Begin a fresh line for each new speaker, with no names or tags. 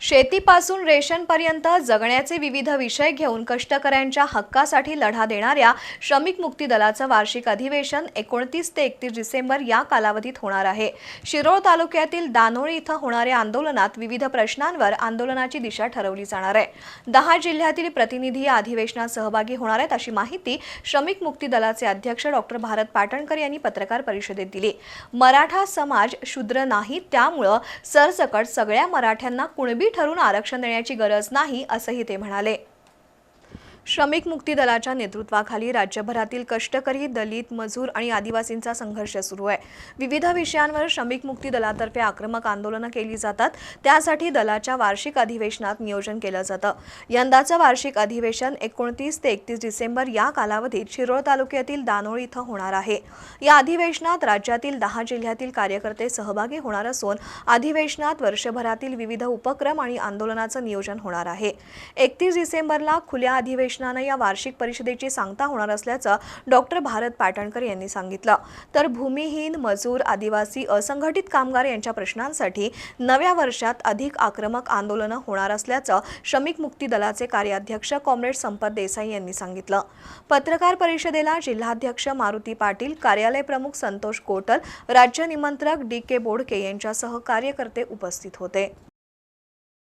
शेतीपासून रेशनपर्यंत जगण्याचे विविध विषय घेऊन कष्टकऱ्यांच्या हक्कासाठी लढा देणाऱ्या श्रमिक मुक्ती दलाचं वार्षिक अधिवेशन एकोणतीस ते एकतीस डिसेंबर या कालावधीत होणार आहे. शिरोळ तालुक्यातील दानोळी इथं होणाऱ्या आंदोलनात विविध प्रश्नांवर आंदोलनाची दिशा ठरवली जाणार आहे. दहा जिल्ह्यातील प्रतिनिधी या अधिवेशनात सहभागी होणार आहेत अशी माहिती श्रमिक मुक्ती दलाचे अध्यक्ष डॉक्टर भारत पाटणकर यांनी पत्रकार परिषदेत दिली. मराठा समाज शूद्र नाही त्यामुळं सरसकट सगळ्या मराठ्यांना कुणबी ठरून आरक्षण देण्याची गरज नाही असंही ते म्हणाले. श्रमिक मुक्ती दलाच्या नेतृत्वाखाली राज्यभरातील कष्टकरी दलित मजूर आणि आदिवासींचा संघर्ष सुरू आहे. विविध विषयांवर श्रमिक मुक्ती दलातर्फे आक्रमक आंदोलनं केली जातात. त्यासाठी दलाच्या वार्षिक अधिवेशनात नियोजन केलं जातं. यंदाचं वार्षिक अधिवेशन एकोणतीस ते एकतीस डिसेंबर या कालावधीत शिरोळ तालुक्यातील दानोळी इथं होणार आहे. या अधिवेशनात राज्यातील दहा जिल्ह्यातील कार्यकर्ते सहभागी होणार असून अधिवेशनात वर्षभरातील विविध उपक्रम आणि आंदोलनाचं नियोजन होणार आहे. एकतीस डिसेंबरला खुल्या अधिवेशनानं या वार्षिक परिषदेची सांगता होणार असल्याचं डॉक्टर भारत पाटणकर यांनी सांगितलं. तर भूमिहीन मजूर आदिवासी असंघटित कामगार यांच्या प्रश्नांसाठी नव्या वर्षात अधिक आक्रमक आंदोलनं होणार असल्याचं श्रमिक मुक्ती दलाचे कार्याध्यक्ष कॉम्रेड संपत देसाई यांनी सांगितलं. पत्रकार परिषदेला जिल्हाध्यक्ष मारुती पाटील कार्यालय प्रमुख संतोष कोटल राज्य निमंत्रक डी के बोडके यांच्यासह कार्यकर्ते उपस्थित होते.